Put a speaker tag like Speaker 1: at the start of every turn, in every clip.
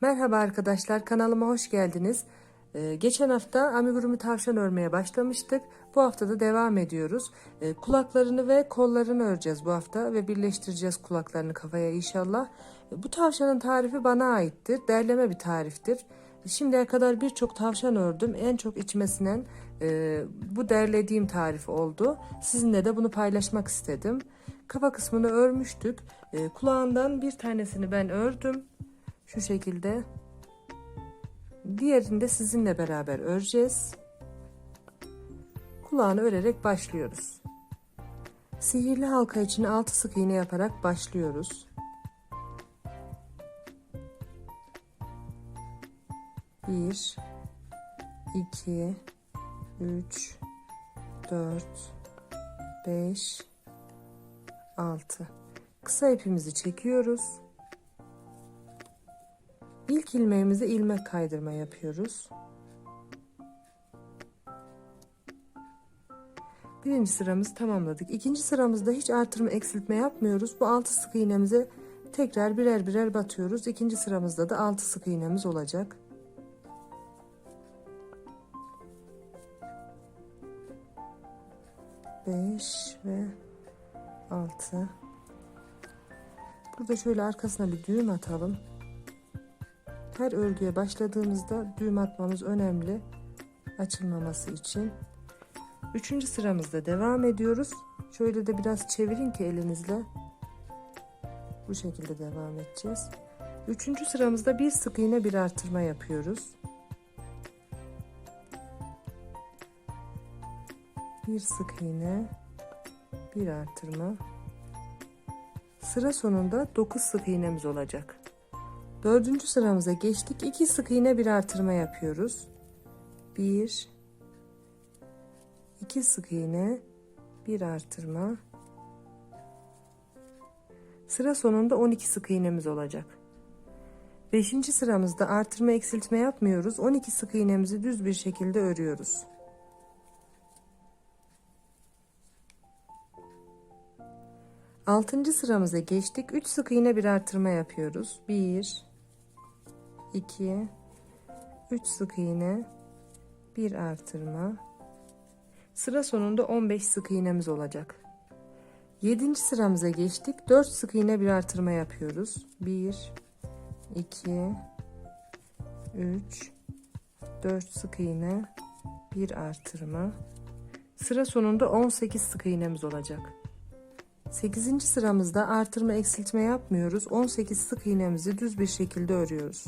Speaker 1: Merhaba arkadaşlar kanalıma hoş geldiniz. Ee, geçen hafta amigurumi tavşan örmeye başlamıştık. Bu hafta da devam ediyoruz. Ee, kulaklarını ve kollarını öreceğiz bu hafta ve birleştireceğiz kulaklarını kafaya inşallah. Ee, bu tavşanın tarifi bana aittir. Derleme bir tariftir. Şimdiye kadar birçok tavşan ördüm. En çok içmesinden e, bu derlediğim tarif oldu. Sizinle de bunu paylaşmak istedim. Kafa kısmını örmüştük. E, kulağından bir tanesini ben ördüm. Şu şekilde. Diğerini de sizinle beraber öreceğiz. Kulağını örerek başlıyoruz. Sihirli halka için 6 sık iğne yaparak başlıyoruz. Bir, iki, üç, dört, beş, altı. Kısa ipimizi çekiyoruz. İlk ilmeğimize ilmek kaydırma yapıyoruz. Birinci sıramızı tamamladık. İkinci sıramızda hiç artırma eksiltme yapmıyoruz. Bu altı sık iğnemize tekrar birer birer batıyoruz. İkinci sıramızda da altı sık iğnemiz olacak. Beş ve altı. Burada şöyle arkasına bir düğüm atalım. Her örgüye başladığımızda düğüm atmamız önemli. Açılmaması için. Üçüncü sıramızda devam ediyoruz. Şöyle de biraz çevirin ki elinizle. Bu şekilde devam edeceğiz. Üçüncü sıramızda bir sık iğne bir artırma yapıyoruz. Bir sık iğne bir artırma. Sıra sonunda 9 sık iğnemiz olacak. Dördüncü sıramıza geçtik. 2 sık iğne bir artırma yapıyoruz. 1 2 sık iğne bir artırma. Sıra sonunda 12 sık iğnemiz olacak. Beşinci sıramızda artırma eksiltme yapmıyoruz. 12 sık iğnemizi düz bir şekilde örüyoruz. Altıncı sıramıza geçtik. 3 sık iğne bir artırma yapıyoruz. 1 2 3 sık iğne bir artırma. Sıra sonunda 15 sık iğnemiz olacak. 7. sıramıza geçtik. 4 sık iğne bir artırma yapıyoruz. 1 2 3 4 sık iğne bir artırma. Sıra sonunda 18 sık iğnemiz olacak. 8. sıramızda artırma eksiltme yapmıyoruz. 18 sık iğnemizi düz bir şekilde örüyoruz.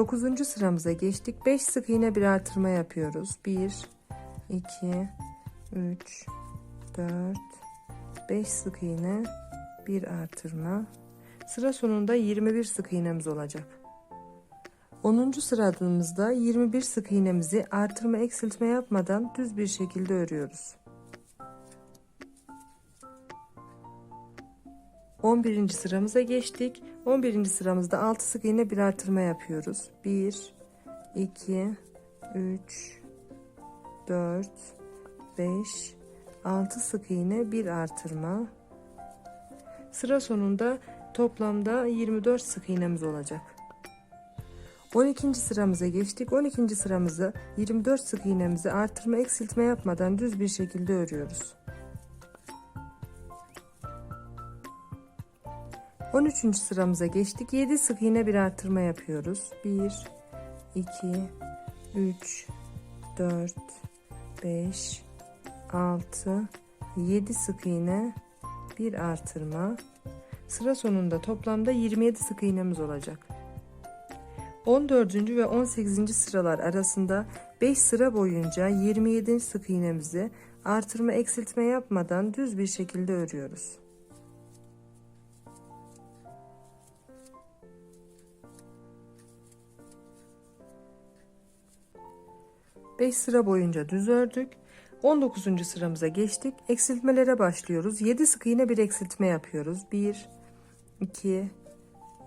Speaker 1: Dokuzuncu sıramıza geçtik. 5 sık iğne bir artırma yapıyoruz. 1 2 3 4 5 sık iğne bir artırma. Sıra sonunda 21 sık iğnemiz olacak. 10. sıramızda 21 sık iğnemizi artırma eksiltme yapmadan düz bir şekilde örüyoruz. 11. sıramıza geçtik. 11. sıramızda 6 sık iğne bir artırma yapıyoruz. 1 2 3 4 5 6 sık iğne bir artırma. Sıra sonunda toplamda 24 sık iğnemiz olacak. 12. sıramıza geçtik. 12. sıramızı 24 sık iğnemizi artırma eksiltme yapmadan düz bir şekilde örüyoruz. 13. sıramıza geçtik. 7 sık iğne bir artırma yapıyoruz. 1 2 3 4 5 6 7 sık iğne bir artırma. Sıra sonunda toplamda 27 sık iğnemiz olacak. 14. ve 18. sıralar arasında 5 sıra boyunca 27 sık iğnemizi artırma eksiltme yapmadan düz bir şekilde örüyoruz. Beş sıra boyunca düz ördük. 19. sıramıza geçtik. Eksiltmelere başlıyoruz. 7 sık iğne bir eksiltme yapıyoruz. 1 2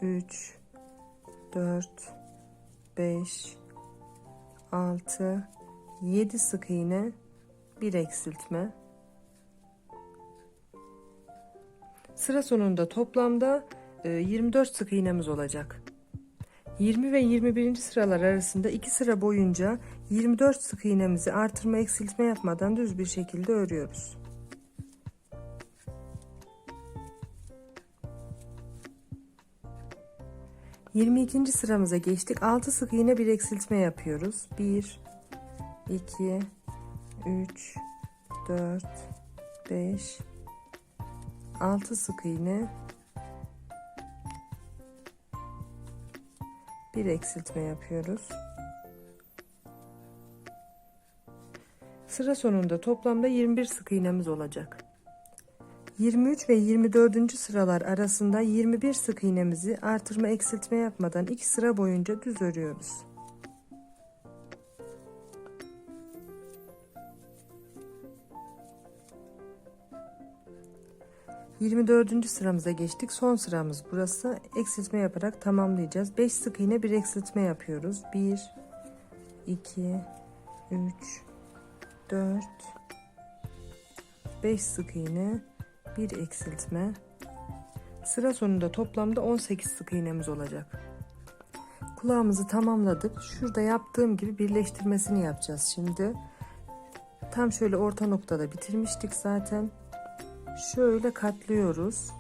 Speaker 1: 3 4 5 6 7 sık iğne bir eksiltme Sıra sonunda toplamda e, 24 sık iğnemiz olacak. 20 ve 21. sıralar arasında 2 sıra boyunca 24 sık iğnemizi artırma eksiltme yapmadan düz bir şekilde örüyoruz. Yirmi ikinci sıramıza geçtik. 6 sık iğne bir eksiltme yapıyoruz. 1 2 3 4 5 6 sık iğne bir eksiltme yapıyoruz. Sıra sonunda toplamda 21 sık iğnemiz olacak. 23 ve 24. sıralar arasında 21 sık iğnemizi artırma eksiltme yapmadan 2 sıra boyunca düz örüyoruz. 24. sıramıza geçtik. Son sıramız burası. Eksiltme yaparak tamamlayacağız. 5 sık iğne bir eksiltme yapıyoruz. 1 2 3 4 5 sık iğne bir eksiltme. Sıra sonunda toplamda 18 sık iğnemiz olacak. Kulağımızı tamamladık. Şurada yaptığım gibi birleştirmesini yapacağız şimdi. Tam şöyle orta noktada bitirmiştik zaten şöyle katlıyoruz.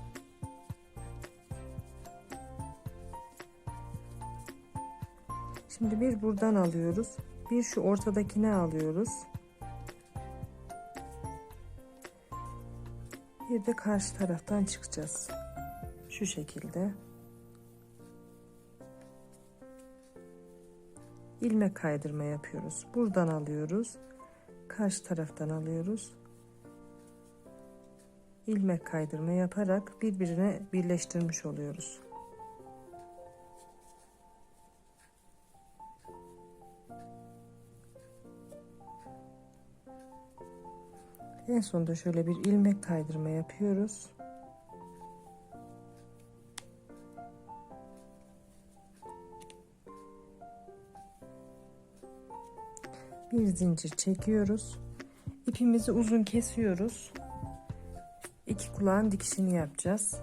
Speaker 1: Şimdi bir buradan alıyoruz. Bir şu ortadakine alıyoruz. Bir de karşı taraftan çıkacağız. Şu şekilde. ilmek kaydırma yapıyoruz. Buradan alıyoruz. Karşı taraftan alıyoruz ilmek kaydırma yaparak birbirine birleştirmiş oluyoruz. En sonunda şöyle bir ilmek kaydırma yapıyoruz. Bir zincir çekiyoruz. İpimizi uzun kesiyoruz iki kulağın dikişini yapacağız.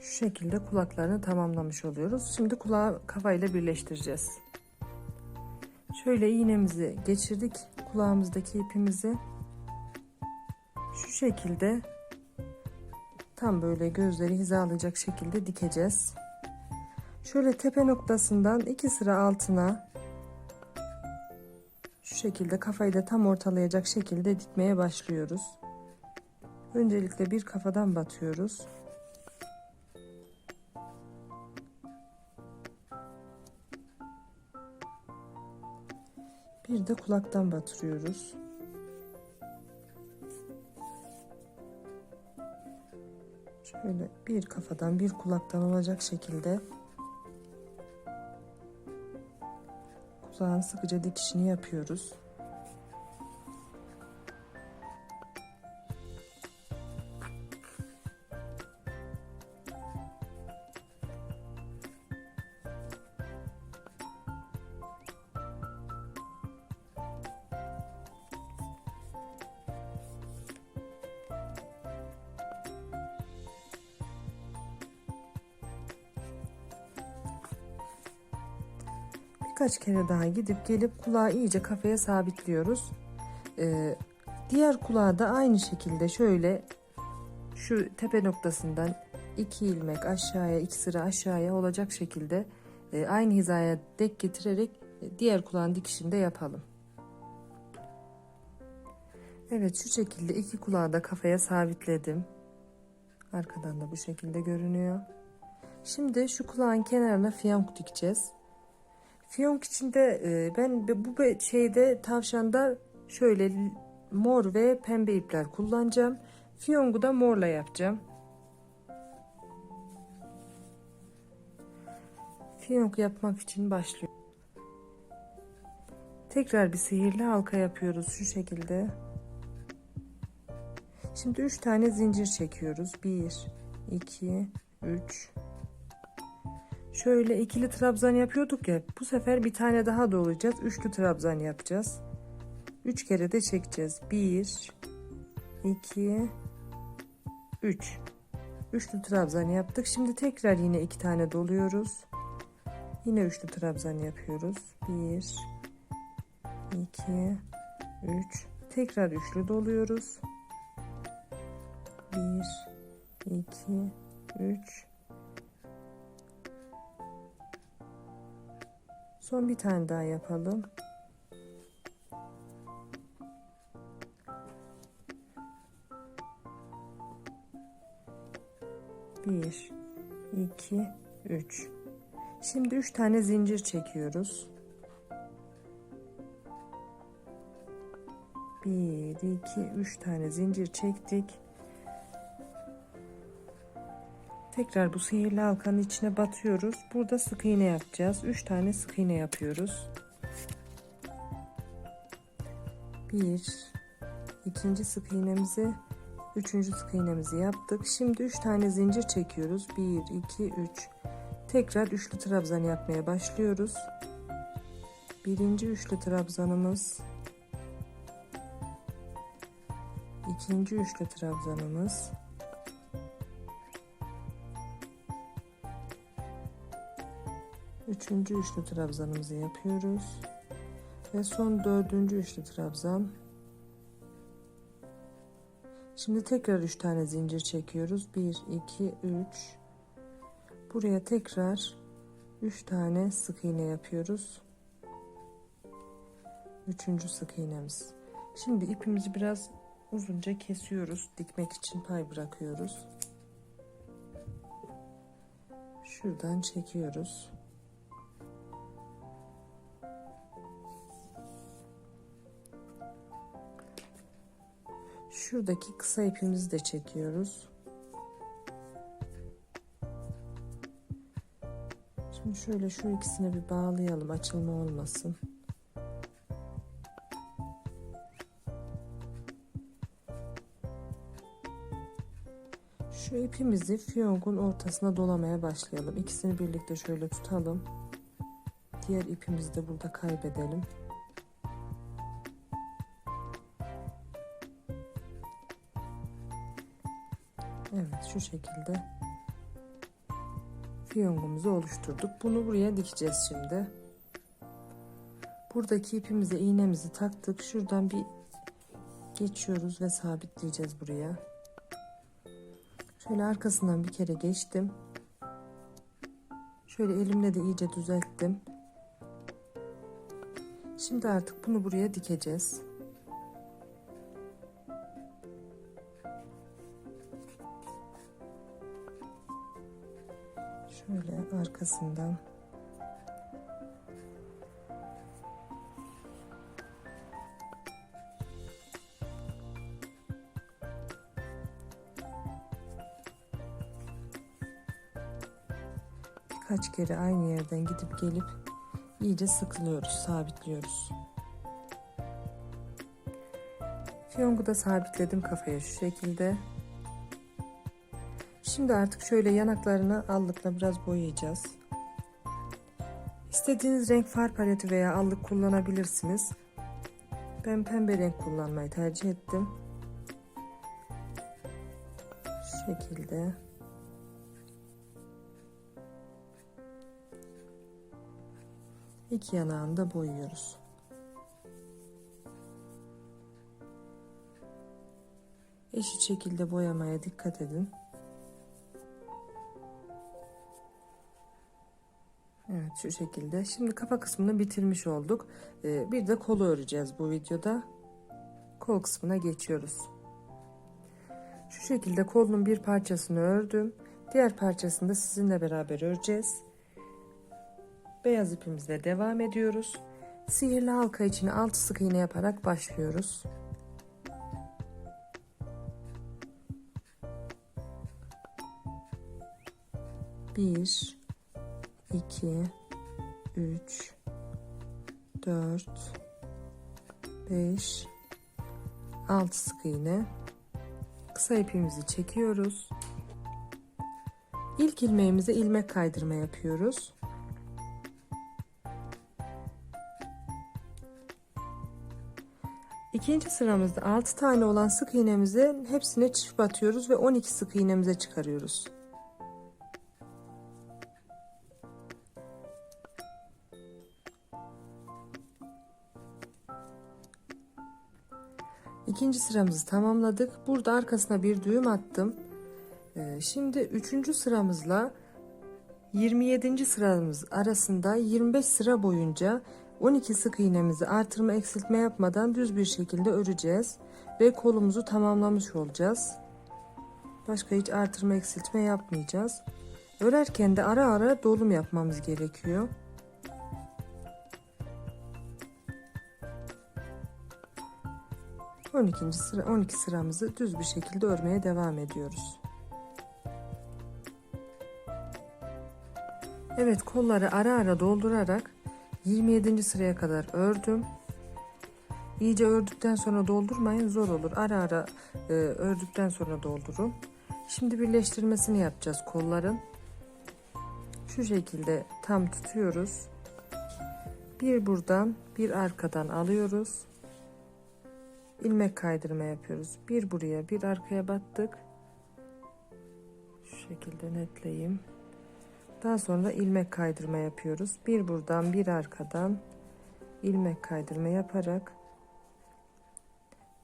Speaker 1: Şu şekilde kulaklarını tamamlamış oluyoruz. Şimdi kulağı kafayla birleştireceğiz. Şöyle iğnemizi geçirdik kulağımızdaki ipimizi. Şu şekilde tam böyle gözleri hizalayacak şekilde dikeceğiz. Şöyle tepe noktasından iki sıra altına şu şekilde kafayı da tam ortalayacak şekilde dikmeye başlıyoruz. Öncelikle bir kafadan batıyoruz. Bir de kulaktan batırıyoruz. Şöyle bir kafadan bir kulaktan olacak şekilde Kulağın sıkıca dikişini yapıyoruz. Birkaç kere daha gidip gelip kulağı iyice kafaya sabitliyoruz. Ee, diğer kulağı da aynı şekilde şöyle şu tepe noktasından iki ilmek aşağıya iki sıra aşağıya olacak şekilde e, aynı hizaya dek getirerek diğer kulağın dikişini de yapalım. Evet şu şekilde iki kulağı da kafaya sabitledim. Arkadan da bu şekilde görünüyor. Şimdi şu kulağın kenarına fiyonk dikeceğiz. Fiyonk içinde e, ben bu şeyde tavşanda şöyle mor ve pembe ipler kullanacağım. Fiyongu da morla yapacağım. Fiyonk yapmak için başlıyorum. Tekrar bir sihirli halka yapıyoruz şu şekilde. Şimdi 3 tane zincir çekiyoruz. 1 2 3 Şöyle ikili trabzan yapıyorduk ya. Bu sefer bir tane daha dolayacağız. Üçlü trabzan yapacağız. 3 kere de çekeceğiz. 1 2 3 üçlü trabzan yaptık. Şimdi tekrar yine iki tane doluyoruz. Yine üçlü trabzan yapıyoruz. 1 2 3 tekrar üçlü doluyoruz. 1 2 3 Son bir tane daha yapalım. Bir, iki, üç. Şimdi üç tane zincir çekiyoruz. Bir, iki, üç tane zincir çektik. Tekrar bu sihirli halkanın içine batıyoruz. Burada sık iğne yapacağız. 3 tane sık iğne yapıyoruz. Bir, ikinci sık iğnemizi, üçüncü sık iğnemizi yaptık. Şimdi 3 tane zincir çekiyoruz. 1, 2, 3. Tekrar üçlü trabzan yapmaya başlıyoruz. Birinci üçlü trabzanımız. ikinci üçlü trabzanımız. Üçüncü üçlü trabzanımızı yapıyoruz. Ve son dördüncü üçlü trabzan. Şimdi tekrar üç tane zincir çekiyoruz. Bir, iki, üç. Buraya tekrar üç tane sık iğne yapıyoruz. Üçüncü sık iğnemiz. Şimdi ipimizi biraz uzunca kesiyoruz. Dikmek için pay bırakıyoruz. Şuradan çekiyoruz. Şuradaki kısa ipimizi de çekiyoruz. Şimdi şöyle şu ikisini bir bağlayalım açılma olmasın. Şu ipimizi fiyongun ortasına dolamaya başlayalım. İkisini birlikte şöyle tutalım. Diğer ipimizi de burada kaybedelim. Evet şu şekilde fiyongumuzu oluşturduk. Bunu buraya dikeceğiz şimdi. Buradaki ipimize iğnemizi taktık. Şuradan bir geçiyoruz ve sabitleyeceğiz buraya. Şöyle arkasından bir kere geçtim. Şöyle elimle de iyice düzelttim. Şimdi artık bunu buraya dikeceğiz. Şöyle arkasından birkaç kere aynı yerden gidip gelip iyice sıkılıyoruz, sabitliyoruz. Fiyongu da sabitledim kafaya şu şekilde. Şimdi artık şöyle yanaklarını allıkla biraz boyayacağız. İstediğiniz renk far paleti veya allık kullanabilirsiniz. Ben pembe renk kullanmayı tercih ettim. Şu şekilde. İki yanağını da boyuyoruz. Eşit şekilde boyamaya dikkat edin. Evet şu şekilde. Şimdi kafa kısmını bitirmiş olduk. Ee, bir de kolu öreceğiz bu videoda. Kol kısmına geçiyoruz. Şu şekilde kolunun bir parçasını ördüm. Diğer parçasını da sizinle beraber öreceğiz. Beyaz ipimizle devam ediyoruz. Sihirli halka içine 6 sık iğne yaparak başlıyoruz. Bir, 2 3 4 5 6 sık iğne. Kısa ipimizi çekiyoruz. İlk ilmeğimize ilmek kaydırma yapıyoruz. İkinci sıramızda 6 tane olan sık iğnemizi hepsine çift batıyoruz ve 12 sık iğnemize çıkarıyoruz. İkinci sıramızı tamamladık. Burada arkasına bir düğüm attım. Ee, Şimdi üçüncü sıramızla 27. sıramız arasında 25 sıra boyunca 12 sık iğnemizi artırma eksiltme yapmadan düz bir şekilde öreceğiz ve kolumuzu tamamlamış olacağız. Başka hiç artırma eksiltme yapmayacağız. Örerken de ara ara dolum yapmamız gerekiyor. On ikinci sıra 12 sıramızı düz bir şekilde örmeye devam ediyoruz. Evet kolları ara ara doldurarak 27. sıraya kadar ördüm. İyice ördükten sonra doldurmayın zor olur. Ara ara e, ördükten sonra doldurun. Şimdi birleştirmesini yapacağız kolların. Şu şekilde tam tutuyoruz. Bir buradan bir arkadan alıyoruz. İlmek kaydırma yapıyoruz. Bir buraya bir arkaya battık. Şu şekilde netleyeyim. Daha sonra ilmek kaydırma yapıyoruz. Bir buradan bir arkadan ilmek kaydırma yaparak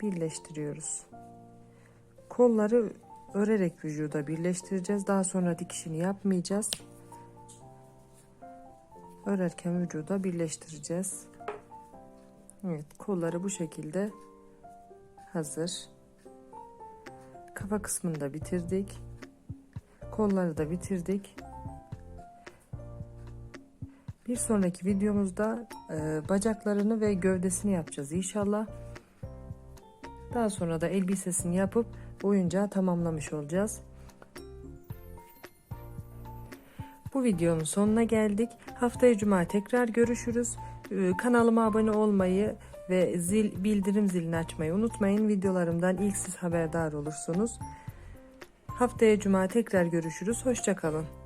Speaker 1: birleştiriyoruz. Kolları örerek vücuda birleştireceğiz. Daha sonra dikişini yapmayacağız. Örerken vücuda birleştireceğiz. Evet, kolları bu şekilde hazır. Kafa kısmını da bitirdik. Kolları da bitirdik. Bir sonraki videomuzda e, bacaklarını ve gövdesini yapacağız inşallah. Daha sonra da elbisesini yapıp oyuncağı tamamlamış olacağız. Bu videonun sonuna geldik. Haftaya cuma tekrar görüşürüz. E, kanalıma abone olmayı ve zil bildirim zilini açmayı unutmayın. Videolarımdan ilk siz haberdar olursunuz. Haftaya cuma tekrar görüşürüz. Hoşçakalın.